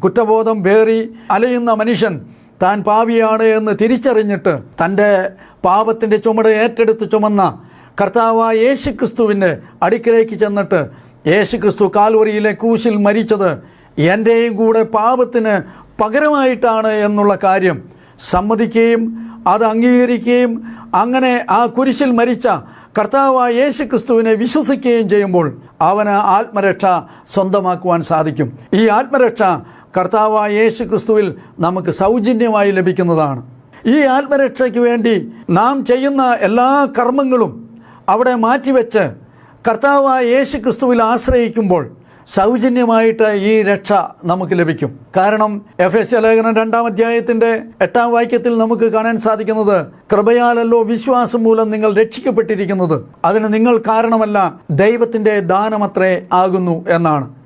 കുറ്റബോധം വേറി അലയുന്ന മനുഷ്യൻ താൻ പാവിയാണ് എന്ന് തിരിച്ചറിഞ്ഞിട്ട് തന്റെ പാപത്തിന്റെ ചുമട് ഏറ്റെടുത്ത് ചുമന്ന കർത്താവായ യേശു ക്രിസ്തുവിന്റെ അടുക്കിലേക്ക് ചെന്നിട്ട് യേശു ക്രിസ്തു കാൽവറിയിലെ ക്രൂശിൽ മരിച്ചത് എന്റെയും കൂടെ പാപത്തിന് പകരമായിട്ടാണ് എന്നുള്ള കാര്യം സമ്മതിക്കുകയും അത് അംഗീകരിക്കുകയും അങ്ങനെ ആ കുരിശിൽ മരിച്ച കർത്താവായ യേശു ക്രിസ്തുവിനെ വിശ്വസിക്കുകയും ചെയ്യുമ്പോൾ അവന് ആത്മരക്ഷ സ്വന്തമാക്കുവാൻ സാധിക്കും. ഈ ആത്മരക്ഷ കർത്താവായ യേശു ക്രിസ്തുവിൽ നമുക്ക് സൗജന്യമായി ലഭിക്കുന്നതാണ്. ഈ ആത്മരക്ഷയ്ക്ക് വേണ്ടി നാം ചെയ്യുന്ന എല്ലാ കർമ്മങ്ങളും അവിടെ മാറ്റിവെച്ച് കർത്താവായ യേശു ക്രിസ്തുവിൽ ആശ്രയിക്കുമ്പോൾ സൗജന്യമായിട്ട് ഈ രക്ഷ നമുക്ക് ലഭിക്കും. കാരണം എഫ് എസ് ലേഖനം രണ്ടാം അധ്യായത്തിന്റെ എട്ടാം വാക്യത്തിൽ നമുക്ക് കാണാൻ സാധിക്കുന്നത് കൃപയാലല്ലോ വിശ്വാസം മൂലം നിങ്ങൾ രക്ഷിക്കപ്പെട്ടിരിക്കുന്നത്. അതിന് നിങ്ങൾ കാരണമല്ല ദൈവത്തിന്റെ ദാനമത്രേ ആകുന്നു എന്നാണ്.